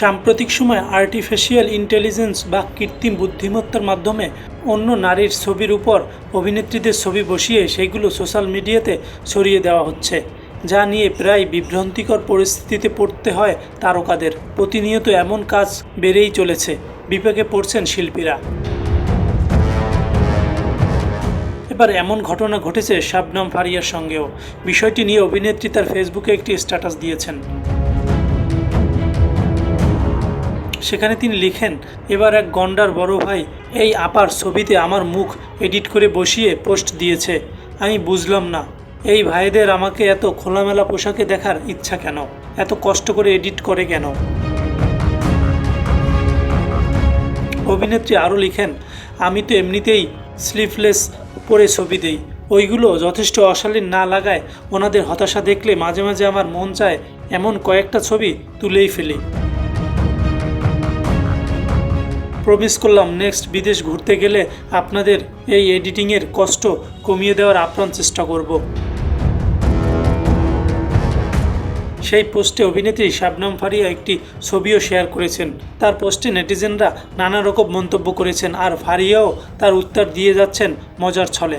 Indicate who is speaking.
Speaker 1: সাম্প্রতিক সময় artificial intelligence বা কৃত্রিম বুদ্ধিমত্তার মাধ্যমে অন্য নারীর ছবির উপর অভিনেত্রীদের ছবি বসিয়ে সেগুলো সোশ্যাল মিডিয়াতে ছড়িয়ে দেওয়া হচ্ছে, যা নিয়ে প্রায় বিভ্রান্তিকর পরিস্থিতিতে পড়তে হয় তারকাদের। প্রতিনিয়ত এমন কাজ বেড়েই চলেছে, বিপাকে পড়ছেন শিল্পীরা। এবার এমন ঘটনা ঘটেছে শাবনাম ফারিয়ার সঙ্গেও। বিষয়টি নিয়ে অভিনেত্রী তার ফেসবুকে একটি স্ট্যাটাস দিয়েছেন। সেখানে তিনি লিখেন, এবার এক গন্ডার বড় ভাই এই আপার ছবিতে আমার মুখ এডিট করে বসিয়ে পোস্ট দিয়েছে। আমি বুঝলাম না, এই ভাইদের আমাকে এত খোলামেলা পোশাকে দেখার ইচ্ছা কেন? এত কষ্ট করে এডিট করে কেন? অভিনেত্রী আরও লিখেন, আমি তো এমনিতেই স্লিভলেস পরে ছবি দেই। ওইগুলো যথেষ্ট অশালীন না লাগায় ওনাদের হতাশা দেখলে মাঝে মাঝে আমার মন চায় এমন কয়েকটা ছবি তুলেই ফেলি। প্রমিস করলাম। নেক্সট, বিদেশ ঘুরতে গেলে আপনাদের এই এডিটিংয়ের কষ্ট কমিয়ে দেওয়ার আপ্রাণ চেষ্টা করব। সেই পোস্টে অভিনেত্রী শাবনাম ফারিয়া একটি ছবিও শেয়ার করেছেন। তার পোস্টে নেটিজেনরা নানা রকম মন্তব্য করেছেন, আর ফারিয়াও তার উত্তর দিয়ে যাচ্ছেন মজার ছলে।